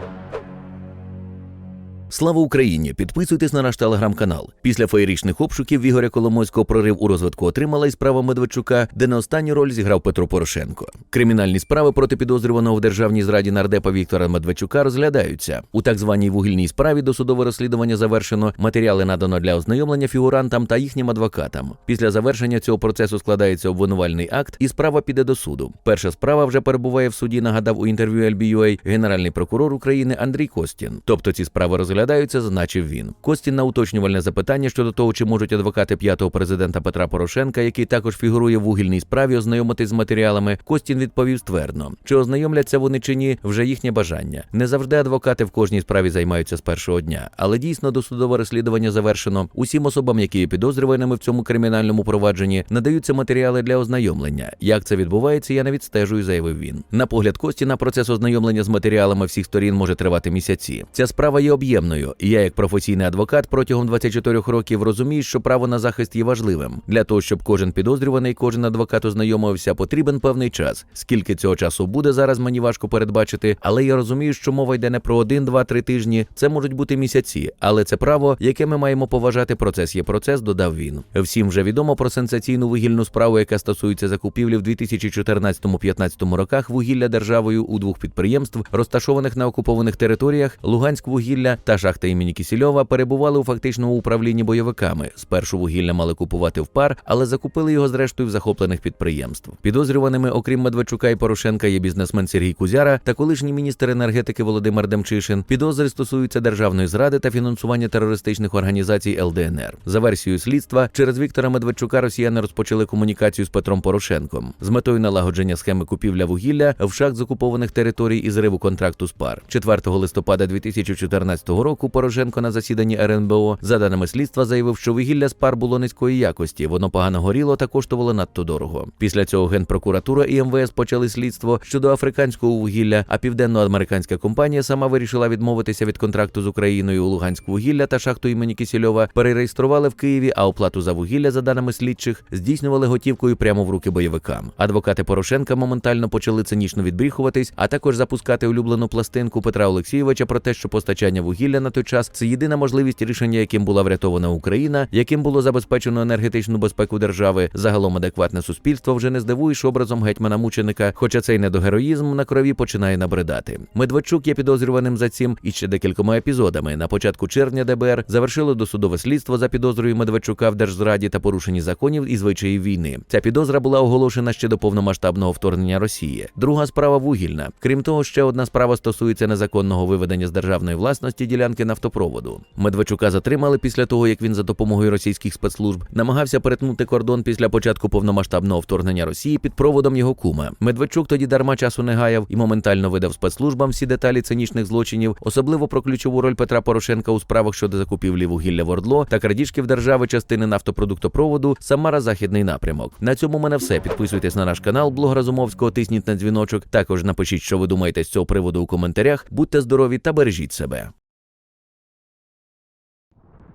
Thank you. Слава Україні! Підписуйтесь на наш телеграм-канал. Після феєричних обшуків Ігоря Коломойського прорив у розвитку отримала і справа Медведчука, де не останню роль зіграв Петро Порошенко. Кримінальні справи проти підозрюваного в державній зраді нардепа Віктора Медведчука розглядаються. У так званій вугільній справі досудове розслідування завершено. Матеріали надано для ознайомлення фігурантам та їхнім адвокатам. Після завершення цього процесу складається обвинувальний акт, і справа піде до суду. Перша справа вже перебуває в суді. Нагадав у інтерв'ю LBUA генеральний прокурор України Андрій Костін. Тобто ці справи розглядаються, зазначив він. Костін на уточнювальне запитання щодо того, чи можуть адвокати п'ятого президента Петра Порошенка, який також фігурує в вугільній справі, ознайомитись з матеріалами. Костін відповів ствердно, чи ознайомляться вони чи ні, вже їхнє бажання. Не завжди адвокати в кожній справі займаються з першого дня, але дійсно досудове розслідування завершено. Усім особам, які є підозрюваними в цьому кримінальному провадженні, надаються матеріали для ознайомлення. Як це відбувається, я не відстежую, заявив він. На погляд Костіна, процес ознайомлення з матеріалами всіх сторін може тривати місяці. Ця справа є об'ємною. І я, як професійний адвокат, протягом 24 років розумію, що право на захист є важливим. Для того, щоб кожен підозрюваний, кожен адвокат ознайомився, потрібен певний час. Скільки цього часу буде зараз, мені важко передбачити, але я розумію, що мова йде не про один, два-три тижні. Це можуть бути місяці, але це право, яке ми маємо поважати. Процес є процес, додав він. Всім вже відомо про сенсаційну вугільну справу, яка стосується закупівлі в 2014-15 роках вугілля державою у двох підприємств, розташованих на окупованих територіях Луганськ вугілля та шахта імені Кісільова перебували у фактичному управлінні бойовиками. Спершу вугілля мали купувати в пар, але закупили його зрештою в захоплених підприємств. Підозрюваними, окрім Медведчука і Порошенка, є бізнесмен Сергій Кузяра та колишній міністр енергетики Володимир Демчишин. Підозри стосуються державної зради та фінансування терористичних організацій ЛДНР. За версією слідства, через Віктора Медведчука росіяни розпочали комунікацію з Петром Порошенком з метою налагодження схеми купівля вугілля в шахт з окупованих територій і зриву контракту з пар. 4 листопада 2014 року Порошенко на засіданні РНБО, за даними слідства, заявив, що вугілля з пар було низької якості, воно погано горіло та коштувало надто дорого. Після цього генпрокуратура і МВС почали слідство щодо африканського вугілля, а південноамериканська компанія сама вирішила відмовитися від контракту з Україною у Луганськ вугілля та шахту імені Кісільова перереєстрували в Києві, а оплату за вугілля, за даними слідчих, здійснювали готівкою прямо в руки бойовикам. Адвокати Порошенка моментально почали цинічно відбріхуватись, а також запускати улюблену пластинку Петра Олексійовича про те, що постачання вугілля на той час це єдина можливість рішення, яким була врятована Україна, яким було забезпечено енергетичну безпеку держави. Загалом адекватне суспільство вже не здивуєш образом гетьмана мученика, хоча цей недогероїзм на крові починає набридати. Медведчук є підозрюваним за цим і ще декількома епізодами. На початку червня ДБР завершило досудове слідство за підозрою Медведчука в держзраді та порушенні законів і звичаїв війни. Ця підозра була оголошена ще до повномасштабного вторгнення Росії. Друга справа вугільна. Крім того, ще одна справа стосується незаконного виведення з державної власності ділянки нафтопроводу. Медведчука затримали після того, як він за допомогою російських спецслужб намагався перетнути кордон після початку повномасштабного вторгнення Росії під проводом його кума. Медведчук тоді дарма часу не гаяв і моментально видав спецслужбам всі деталі цинічних злочинів, особливо про ключову роль Петра Порошенка у справах щодо закупівлі вугілля в Ордло та крадіжки в держави частини нафтопродуктопроводу Самара Західний напрямок. На цьому мене все. Підписуйтесь на наш канал, блог Разумовського, тисніть на дзвіночок. Також напишіть, що ви думаєте з цього приводу у коментарях. Будьте здорові та бережіть себе.